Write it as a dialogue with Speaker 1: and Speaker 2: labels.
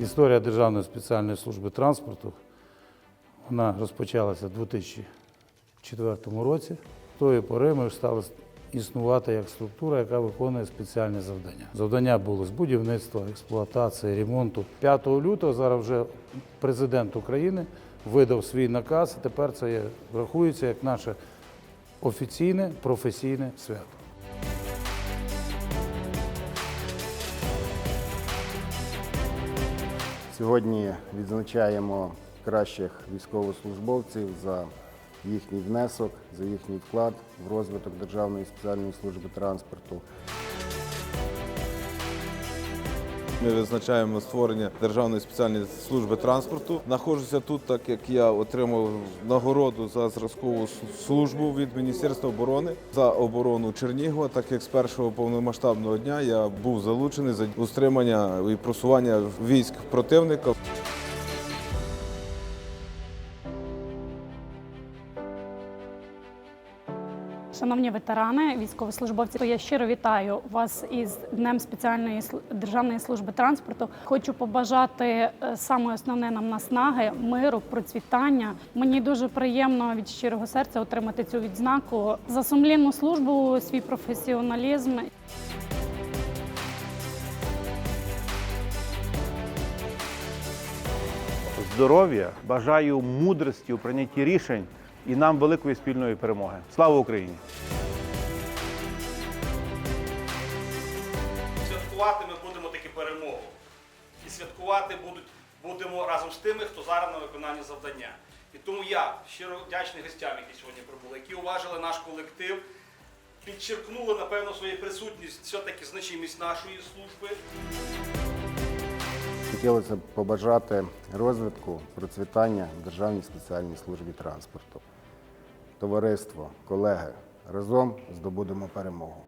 Speaker 1: Історія Державної спеціальної служби транспорту вона розпочалася у 2004 році. З тої пори ми стали існувати як структура, яка виконує спеціальні завдання. Завдання були з будівництва, експлуатації, ремонту. 5 лютого зараз вже президент України видав свій наказ. Тепер це є, рахується як наше офіційне професійне свято.
Speaker 2: Сьогодні відзначаємо кращих військовослужбовців за їхній внесок, за їхній вклад в розвиток Державної спеціальної служби транспорту.
Speaker 3: Ми визначаємо створення Державної спеціальної служби транспорту. Нахожуся тут, так як я отримав нагороду за зразкову службу від Міністерства оборони за оборону Чернігова, так як з першого повномасштабного дня я був залучений за устримання і просування військ противника.
Speaker 4: Шановні ветерани, військовослужбовці, то я щиро вітаю вас із Днем спеціальної державної служби транспорту. Хочу побажати е, саме основне нам наснаги, миру, процвітання. Мені дуже приємно від щирого серця отримати цю відзнаку за сумлінну службу, свій професіоналізм.
Speaker 5: здоров'я, бажаю мудрості у прийнятті рішень і нам великої спільної перемоги. Слава Україні!
Speaker 6: Святкувати ми будемо таки перемогу. І святкувати будуть, будемо разом з тими, хто зараз на виконанні завдання. І тому я щиро вдячний гостям, які сьогодні прибули, які уважили наш колектив, підчеркнули, напевно, своєю присутністю все-таки значимість нашої служби.
Speaker 2: Хотілося б побажати розвитку, процвітання Державній спеціальній службі транспорту. Товариство, колеги, разом здобудемо перемогу.